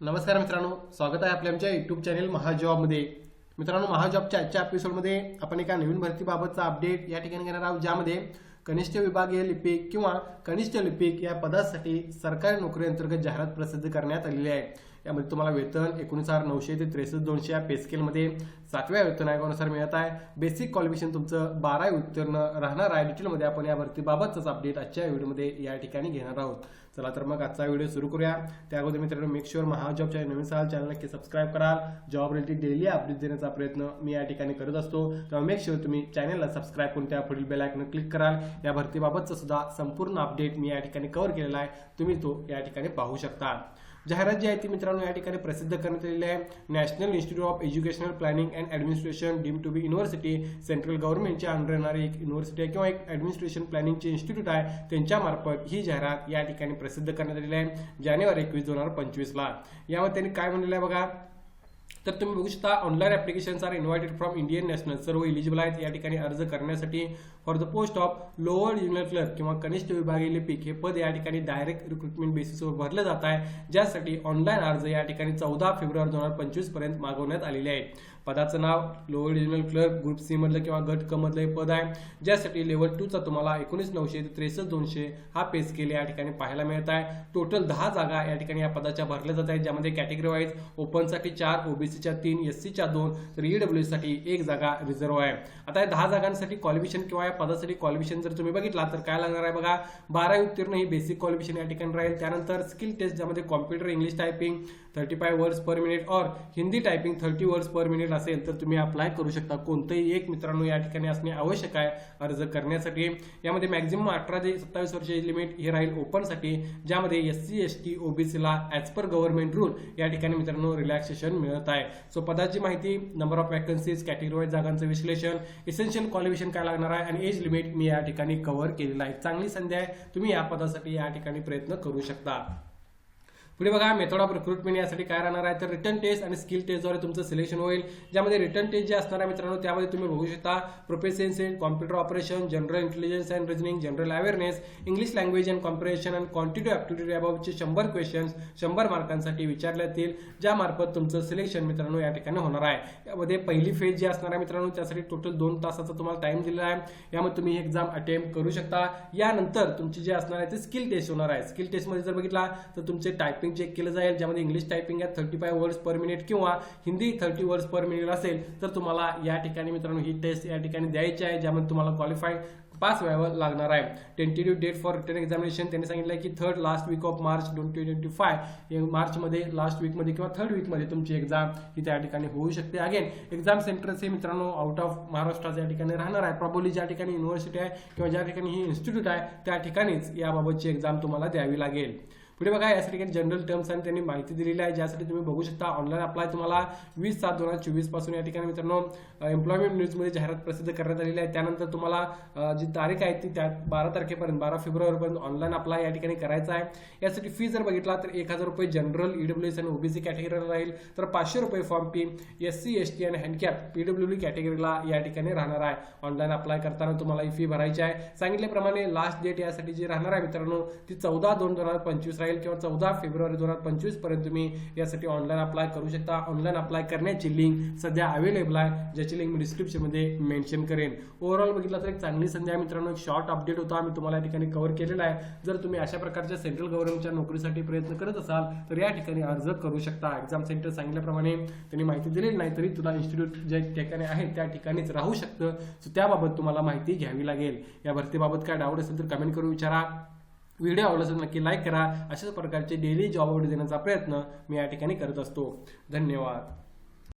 नमस्कार मित्रांनो स्वागत आहे आपल्या आमच्या युट्यूब चॅनेल महाजॉबमध्ये मित्रांनो महाजॉबच्या आजच्या एपिसोडमध्ये आपण एका नवीन भरतीबाबतचा अपडेट या ठिकाणी घेणार आहोत ज्यामध्ये कनिष्ठ विभागीय लिपिक किंवा कनिष्ठ लिपिक या पदासाठी सरकारी नोकरी अंतर्गत जाहिरात प्रसिद्ध करण्यात आलेली आहे. यामध्ये तुम्हाला वेतन एकोणीस हजार नऊशे ते त्रेसष्ट दोनशे या पेस्केलमध्ये सातव्या वेतन आयोगानुसार मिळत आहे. बेसिक क्वालिफिकेशन तुमचं बारा उत्तीर्ण राहणार आहे. डिटेलमध्ये आपण या भरतीबाबतच अपडेट आजच्या व्हिडिओमध्ये या ठिकाणी घेणार आहोत. चला तर मग आजचा व्हिडिओ सुरू करूया. त्या अगोदर मित्रांनो मेक शुअर महाजॉबच्या नवीन साल चॅनल नक्की सबस्क्राईब कराल. जॉब रिलेटेड डेली अपडेट देण्याचा प्रयत्न मी या ठिकाणी करत असतो. तेव्हा मेक शुअर तुम्ही चॅनलला सबस्क्राईब करून त्या पुढील बेलायकनं क्लिक कराल. या भरतीबाबतचा सुद्धा संपूर्ण अपडेट मी या ठिकाणी कव्हर केलेला आहे. तुम्ही तो या ठिकाणी पाहू शकता. जाहिरात जी आहे ती मित्रांनो या ठिकाणी प्रसिद्ध करण्यात आलेली आहे. National institute of educational planning and administration deem to be university central गव्हर्नमेंटच्या अंडर येणारी एक युनिव्हर्सिटी आहे किंवा एक ऍडमिनिस्ट्रेशन प्लॅनिंगचे इन्स्टिट्यूट आहे. त्यांच्यामार्फत ही जाहिरात या ठिकाणी प्रसिद्ध करण्यात आलेली आहे. जानेवारी एकवीस दोन हजार पंचवीसला. यामध्ये त्यांनी काय म्हणलेलं आहे बघा? तर तुम्ही बघू शकता online applications are invited from Indian national सर्व इलिजिबल आहेत या ठिकाणी अर्ज करण्यासाठी for the post of lower junior clerk किंवा कनिष्ठ विभागीय लिपिक हे पद या ठिकाणी डायरेक्ट रिक्रुटमेंट बेसिसवर भरलं जात आहे. ज्यासाठी ऑनलाईन अर्ज या ठिकाणी चौदा फेब्रुवारी दोन हजार पंचवीसपर्यंत मागवण्यात आलेले आहेत. पदाचं नाव lower divisional clerk group C मधलं किंवा गट क मधलं हे पद आहे. ज्यासाठी लेवल टूचा तुम्हाला एकोणीस नऊशे ते त्रेसष्ट दोनशे हा पे स्केल या ठिकाणी पाहायला मिळत आहे. टोटल दहा जागा या ठिकाणी या पदाच्या भरल्या जात आहेत ज्यामध्ये कॅटेगरी वाईज ओपनसाठी चार ओबीसीच्या तीन एस सीच्या दोन तर ईडब्ल्यूसाठी एक जागा रिझर्व आहे. आता या दहा जागांसाठी क्वालिफिकेशन किंवा या पदासाठी क्वालिफिकेशन जर तुम्ही बघितला तर काय लागणार आहे बघा? बारावी उत्तीर्ण ही बेसिक क्वालिफिकेशन या ठिकाणी राहील. त्यानंतर स्किल टेस्ट ज्यामध्ये computer English typing thirty five words per minute और Hindi typing thirty words per minute असेल तर तुम्ही अप्लाय करू शकता. कोणतंही एक मित्रांनो या ठिकाणी असणे आवश्यक आहे. अर्ज करण्यासाठी. यामध्ये मॅक्झिमम अठरा ते सत्तावीस वर्षाची लिमिट हे राहील ओपनसाठी ज्यामध्ये एस सी एस टी ओबीसीला ॲज पर गव्हर्नमेंट रूल या ठिकाणी मित्रांनो रिलॅक्सेशन मिळत आहे. सो पदाची माहिती नंबर ऑफ वॅकन्सीज कॅटेगरीवाईज जागांचं विश्लेषण इसेन्शियल क्वालिफिकेशन काय लागणार आहे आणि एज लिमिट मी या ठिकाणी कव्हर केलेलं आहे. चांगली संधी आहे. तुम्ही या पदासाठी या ठिकाणी प्रयत्न करू शकता. पुढे बघा मेथड ऑफ रिक्रुटमेंट यासाठी काय राहणार आहे? तर रिटर्न टेस्ट आणि स्किल टेस्टद्वारे तुमचं सिलेक्शन होईल. ज्यामध्ये रिटर्न टेस्ट जे असणार आहे मित्रांनो त्यामध्ये तुम्ही बघू शकता proficiency in computer operation general intelligence and reasoning general awareness English language and comprehension and quantity aptitude याबाबतचे शंभर क्वेश्चन्स शंभर मार्कांसाठी विचारले जातील ज्यामार्फत तुमचं सिलेक्शन मित्रांनो या ठिकाणी होणार आहे. यामध्ये पहिली फेज जी असणार आहे मित्रांनो त्यासाठी टोटल दोन तासाचा तुम्हाला टाइम दिलेला आहे. यामध्ये तुम्ही एक्झाम अटेम्प्ट करू शकता. यानंतर तुमची जे असणार आहे ते स्किल टेस्ट होणार आहे. स्किल टेस्टमध्ये जर बघितला तर तुमचे टायपिंग चेक केलं जाईल ज्यामध्ये इंग्लिश टायपिंग आहे thirty five words per minute किंवा Hindi thirty words per minute असेल तर तुम्हाला या ठिकाणी मित्रांनो ही टेस्ट या ठिकाणी द्यायची आहे ज्यामध्ये तुम्हाला क्वालिफाय पास व्हावं लागणार आहे. Tentative date for written examination त्यांनी सांगितलं की third last week of March twenty twenty five मार्चमध्ये लास्ट वीकमध्ये किंवा थर्ड वीकमध्ये तुमची एक्झाम ही त्या ठिकाणी होऊ शकते. अगेन एक्झाम सेंटर्स हे मित्रांनो आउट ऑफ महाराष्ट्राच्या ठिकाणी राहणार आहे. प्रॉब्ली ज्या ठिकाणी युनिव्हर्सिटी आहे किंवा ज्या ठिकाणी ही इन्स्टिट्यूट आहे त्या ठिकाणीच याबाबतची एक्झाम तुम्हाला द्यावी लागेल. पुढे बघा यासाठी काही जनरल टर्म्स आणि त्यांनी माहिती दिलेली आहे ज्यासाठी तुम्ही बघू शकता ऑनलाईन अप्लाय तुम्हाला वीस सात दोन हजार चोवीसपासून या ठिकाणी मित्रांनो एम्प्लॉयमेंट न्यूजमध्ये जाहिरात प्रसिद्ध करण्यात आलेली आहे. त्यानंतर तुम्हाला जी तारीख आहे ती त्या बारा तारखेपर्यंत बारा फेब्रुवारीपर्यंत ऑनलाईन अप्लाय या ठिकाणी करायचा आहे. यासाठी फी जर बघितला तर एक हजार रुपये जनरल ईडब्ल्यू एस आणि ओबीसी कॅटेगरीला राहील. तर पाचशे रुपये form fee S C S T आणि हँडकॅप पीडब्ल्यू कॅटेगरीला या ठिकाणी राहणार आहे. ऑनलाईन अप्लाय करताना तुम्हाला ही फी भरायची आहे. सांगितल्याप्रमाणे लास्ट डेट यासाठी जी राहणार आहे मित्रांनो ती चौदा दोन दोन हजार पंचवीस राहील. किंवा चौदा फेब्रुवारी दोन हजार पंचवीसपर्यंत तुम्ही यासाठी ऑनलाईन अप्लाय करू शकता. ऑनलाईन अप्लाय करण्याची लिंक सध्या अवेलेबल आहे ज्याची लिंक मी डिस्क्रिप्शनमध्ये मेन्शन करेन. ओव्हरऑल बघितलं तर एक चांगली संधी आहे मित्रांनो एक शॉर्ट अपडेट होता मी तुम्हाला या ठिकाणी कव्हर केलेला आहे. जर तुम्ही अशा प्रकारच्या सेंट्रल गव्हर्नमेंटच्या नोकरीसाठी प्रयत्न करत असाल तर या ठिकाणी अर्ज करू शकता. एक्झाम सेंटर सांगितल्याप्रमाणे त्यांनी माहिती दिलेली नाही तरी तुला इन्स्टिट्यूट जे ठिकाणी आहे त्या ठिकाणीच राहू शकतं. सो त्याबाबत तुम्हाला माहिती घ्यावी लागेल. या भरतीबाबत काय डाऊट असेल तर कमेंट करून विचारा. व्हिडिओ आवडला असेल नक्की लाईक करा. अशाच प्रकारचे डेली जॉब आवडी देण्याचा प्रयत्न मी या ठिकाणी करत असतो. धन्यवाद.